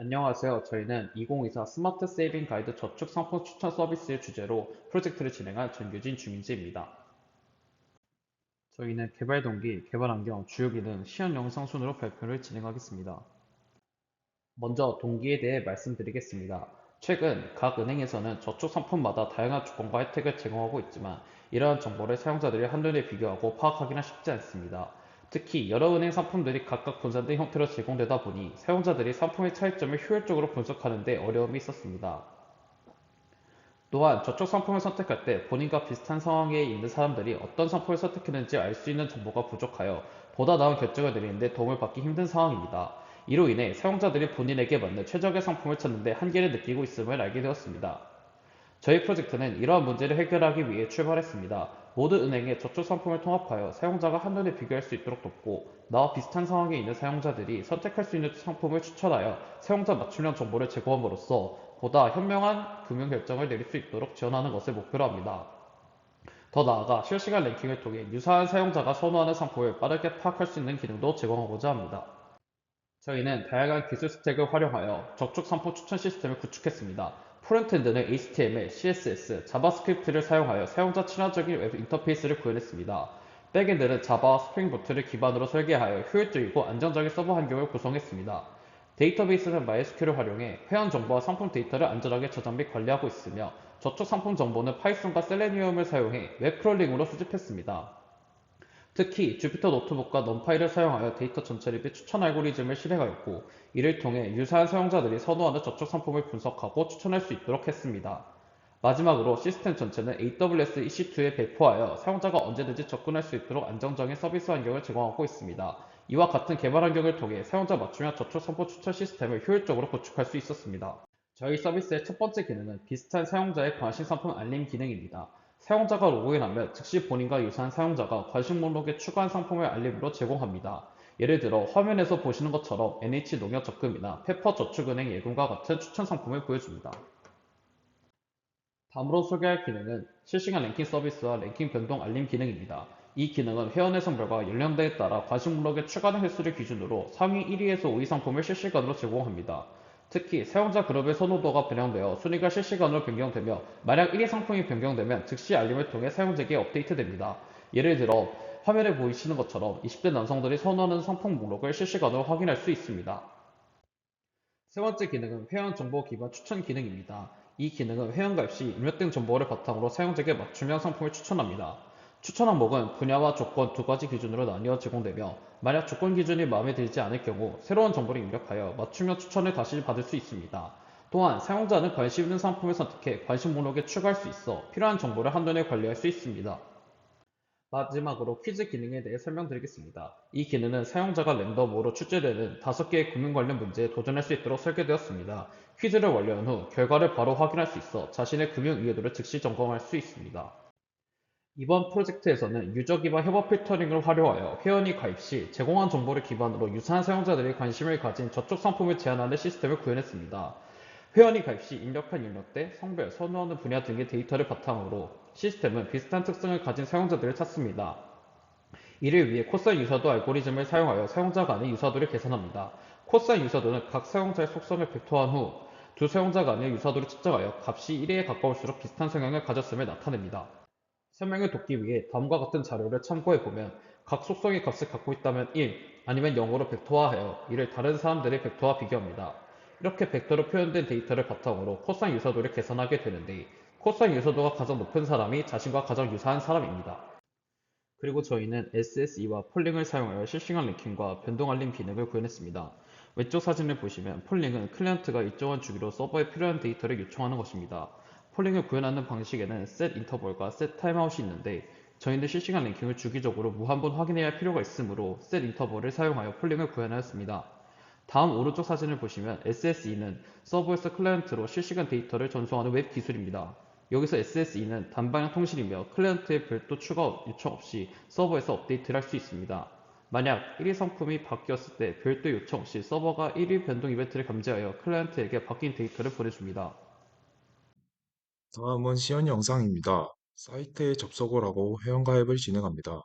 안녕하세요. 저희는 2024 스마트 세이빙 가이드 저축 상품 추천 서비스의 주제로 프로젝트를 진행한 전유진 주민지입니다. 저희는 개발 동기, 개발 환경, 주요 기능, 시연 영상 순으로 발표를 진행하겠습니다. 먼저 동기에 대해 말씀드리겠습니다. 최근 각 은행에서는 저축 상품마다 다양한 조건과 혜택을 제공하고 있지만 이러한 정보를 사용자들이 한눈에 비교하고 파악하기는 쉽지 않습니다. 특히 여러 은행 상품들이 각각 분산된 형태로 제공되다 보니 사용자들이 상품의 차이점을 효율적으로 분석하는 데 어려움이 있었습니다. 또한 저축 상품을 선택할 때 본인과 비슷한 상황에 있는 사람들이 어떤 상품을 선택했는지 알 수 있는 정보가 부족하여 보다 나은 결정을 내리는 데 도움을 받기 힘든 상황입니다. 이로 인해 사용자들이 본인에게 맞는 최적의 상품을 찾는 데 한계를 느끼고 있음을 알게 되었습니다. 저희 프로젝트는 이러한 문제를 해결하기 위해 출발했습니다. 모든 은행의 저축 상품을 통합하여 사용자가 한눈에 비교할 수 있도록 돕고 나와 비슷한 상황에 있는 사용자들이 선택할 수 있는 상품을 추천하여 사용자 맞춤형 정보를 제공함으로써 보다 현명한 금융 결정을 내릴 수 있도록 지원하는 것을 목표로 합니다. 더 나아가 실시간 랭킹을 통해 유사한 사용자가 선호하는 상품을 빠르게 파악할 수 있는 기능도 제공하고자 합니다. 저희는 다양한 기술 스택을 활용하여 저축 상품 추천 시스템을 구축했습니다. 프론트엔드는 HTML, CSS, 자바스크립트를 사용하여 사용자 친화적인 웹 인터페이스를 구현했습니다. 백엔드는 자바와 스프링 부트를 기반으로 설계하여 효율적이고 안정적인 서버 환경을 구성했습니다. 데이터베이스는 MySQL을 활용해 회원 정보와 상품 데이터를 안전하게 저장 및 관리하고 있으며 저축 상품 정보는 파이썬과 셀레니움을 사용해 웹 크롤링으로 수집했습니다. 특히 주피터 노트북과 넘파이를 사용하여 데이터 전처리 및 추천 알고리즘을 실행하였고 이를 통해 유사한 사용자들이 선호하는 저축 상품을 분석하고 추천할 수 있도록 했습니다. 마지막으로 시스템 전체는 AWS EC2에 배포하여 사용자가 언제든지 접근할 수 있도록 안정적인 서비스 환경을 제공하고 있습니다. 이와 같은 개발 환경을 통해 사용자 맞춤형 저축 상품 추천 시스템을 효율적으로 구축할 수 있었습니다. 저희 서비스의 첫 번째 기능은 비슷한 사용자의 관심 상품 알림 기능입니다. 사용자가 로그인하면 즉시 본인과 유사한 사용자가 관심 목록에 추가한 상품을 알림으로 제공합니다. 예를 들어 화면에서 보시는 것처럼 NH농협적금이나 페퍼저축은행 예금과 같은 추천 상품을 보여줍니다. 다음으로 소개할 기능은 실시간 랭킹 서비스와 랭킹 변동 알림 기능입니다. 이 기능은 회원의 성별과 연령대에 따라 관심 목록에 추가된 횟수를 기준으로 상위 1위에서 5위 상품을 실시간으로 제공합니다. 특히 사용자 그룹의 선호도가 반영되어 순위가 실시간으로 변경되며 만약 1위 상품이 변경되면 즉시 알림을 통해 사용자에게 업데이트됩니다. 예를 들어 화면에 보이시는 것처럼 20대 남성들이 선호하는 상품 목록을 실시간으로 확인할 수 있습니다. 세 번째 기능은 회원 정보 기반 추천 기능입니다. 이 기능은 회원가입 시 입력된 정보를 바탕으로 사용자에게 맞춤형 상품을 추천합니다. 추천 항목은 분야와 조건 두 가지 기준으로 나뉘어 제공되며 만약 조건 기준이 마음에 들지 않을 경우 새로운 정보를 입력하여 맞춤형 추천을 다시 받을 수 있습니다. 또한 사용자는 관심 있는 상품을 선택해 관심 목록에 추가할 수 있어 필요한 정보를 한눈에 관리할 수 있습니다. 마지막으로 퀴즈 기능에 대해 설명드리겠습니다. 이 기능은 사용자가 랜덤으로 출제되는 5개의 금융 관련 문제에 도전할 수 있도록 설계되었습니다. 퀴즈를 완료한 후 결과를 바로 확인할 수 있어 자신의 금융 이해도를 즉시 점검할 수 있습니다. 이번 프로젝트에서는 유저 기반 협업 필터링을 활용하여 회원이 가입 시 제공한 정보를 기반으로 유사한 사용자들이 관심을 가진 저축 상품을 제안하는 시스템을 구현했습니다. 회원이 가입 시 입력한 연령대, 성별, 선호하는 분야 등의 데이터를 바탕으로 시스템은 비슷한 특성을 가진 사용자들을 찾습니다. 이를 위해 코사인 유사도 알고리즘을 사용하여 사용자 간의 유사도를 계산합니다. 코사인 유사도는 각 사용자의 속성을 벡터한 후 두 사용자 간의 유사도를 측정하여 값이 1에 가까울수록 비슷한 성향을 가졌음을 나타냅니다. 설명을 돕기 위해 다음과 같은 자료를 참고해 보면 각 속성의 값을 갖고 있다면 1, 아니면 0으로 벡터화하여 이를 다른 사람들의 벡터와 비교합니다. 이렇게 벡터로 표현된 데이터를 바탕으로 코사인 유사도를 계산하게 되는데 코사인 유사도가 가장 높은 사람이 자신과 가장 유사한 사람입니다. 그리고 저희는 SSE와 폴링을 사용하여 실시간 랭킹과 변동 알림 기능을 구현했습니다. 왼쪽 사진을 보시면 폴링은 클리언트가 일정한 주기로 서버에 필요한 데이터를 요청하는 것입니다. 폴링을 구현하는 방식에는 set 인터벌과 set 타임아웃이 있는데 저희는 실시간 랭킹을 주기적으로 무한번 확인해야 할 필요가 있으므로 set 인터벌을 사용하여 폴링을 구현하였습니다. 다음 오른쪽 사진을 보시면 SSE는 서버에서 클라이언트로 실시간 데이터를 전송하는 웹 기술입니다. 여기서 SSE는 단방향 통신이며 클라이언트의 별도 추가 요청 없이 서버에서 업데이트를 할 수 있습니다. 만약 1위 상품이 바뀌었을 때 별도 요청 없이 서버가 1위 변동 이벤트를 감지하여 클라이언트에게 바뀐 데이터를 보내줍니다. 다음은 시연 영상입니다. 사이트에 접속을 하고 회원가입을 진행합니다.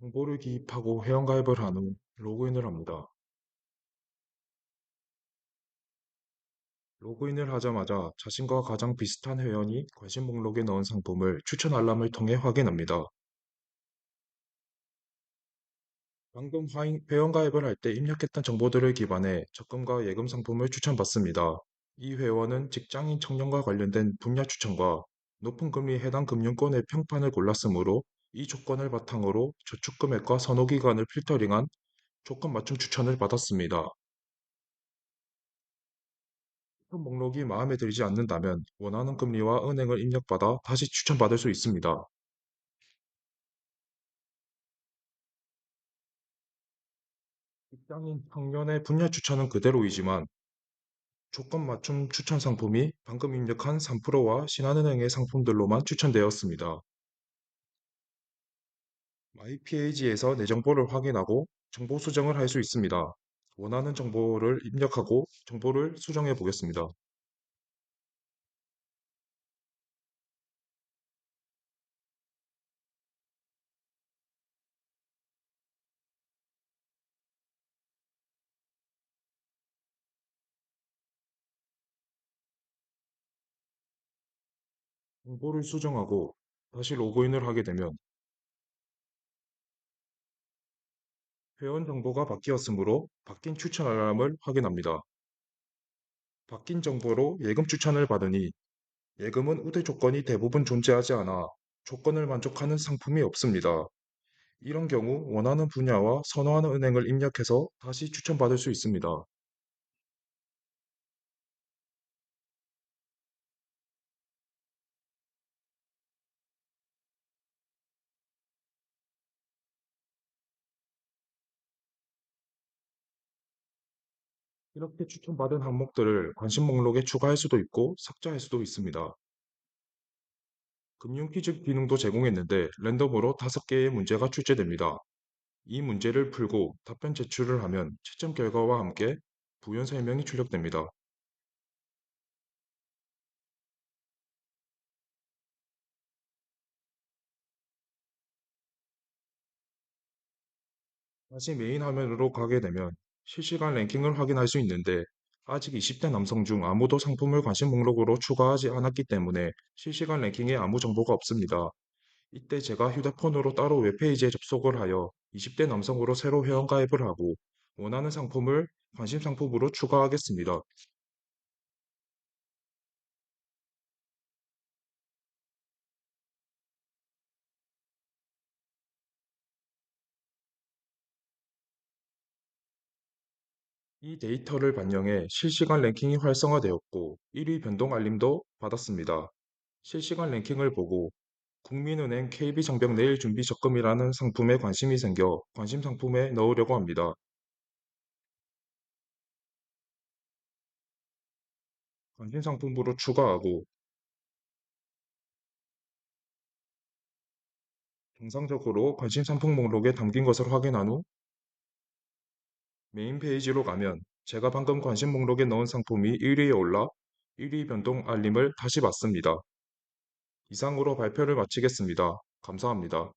정보를 기입하고 회원가입을 한 후 로그인을 합니다. 로그인을 하자마자 자신과 가장 비슷한 회원이 관심 목록에 넣은 상품을 추천 알람을 통해 확인합니다. 방금 회원가입을 할 때 입력했던 정보들을 기반해 적금과 예금 상품을 추천받습니다. 이 회원은 직장인 청년과 관련된 분야 추천과 높은 금리 해당 금융권의 평판을 골랐으므로 이 조건을 바탕으로 저축 금액과 선호 기간을 필터링한 조건 맞춤 추천을 받았습니다. 추천 목록이 마음에 들지 않는다면 원하는 금리와 은행을 입력받아 다시 추천받을 수 있습니다. 직장인 청년의 분야 추천은 그대로이지만 조건 맞춤 추천 상품이 방금 입력한 3%와 신한은행의 상품들로만 추천되었습니다. 마이페이지에서 내 정보를 확인하고 정보 수정을 할 수 있습니다. 원하는 정보를 입력하고 정보를 수정해 보겠습니다. 정보를 수정하고 다시 로그인을 하게 되면 회원 정보가 바뀌었으므로 바뀐 추천 알람을 확인합니다. 바뀐 정보로 예금 추천을 받으니 예금은 우대 조건이 대부분 존재하지 않아 조건을 만족하는 상품이 없습니다. 이런 경우 원하는 분야와 선호하는 은행을 입력해서 다시 추천받을 수 있습니다. 이렇게 추천받은 항목들을 관심 목록에 추가할 수도 있고 삭제할 수도 있습니다. 금융 퀴즈 기능도 제공했는데 랜덤으로 5개의 문제가 출제됩니다. 이 문제를 풀고 답변 제출을 하면 채점 결과와 함께 부연 설명이 출력됩니다. 다시 메인 화면으로 가게 되면 실시간 랭킹을 확인할 수 있는데 아직 20대 남성 중 아무도 상품을 관심 목록으로 추가하지 않았기 때문에 실시간 랭킹에 아무 정보가 없습니다. 이때 제가 휴대폰으로 따로 웹페이지에 접속을 하여 20대 남성으로 새로 회원가입을 하고 원하는 상품을 관심 상품으로 추가하겠습니다. 이 데이터를 반영해 실시간 랭킹이 활성화되었고 1위 변동 알림도 받았습니다. 실시간 랭킹을 보고 국민은행 KB정병 내일 준비 적금이라는 상품에 관심이 생겨 관심 상품에 넣으려고 합니다. 관심 상품으로 추가하고 정상적으로 관심 상품 목록에 담긴 것을 확인한 후 메인 페이지로 가면 제가 방금 관심 목록에 넣은 상품이 1위에 올라 1위 변동 알림을 다시 받습니다. 이상으로 발표를 마치겠습니다. 감사합니다.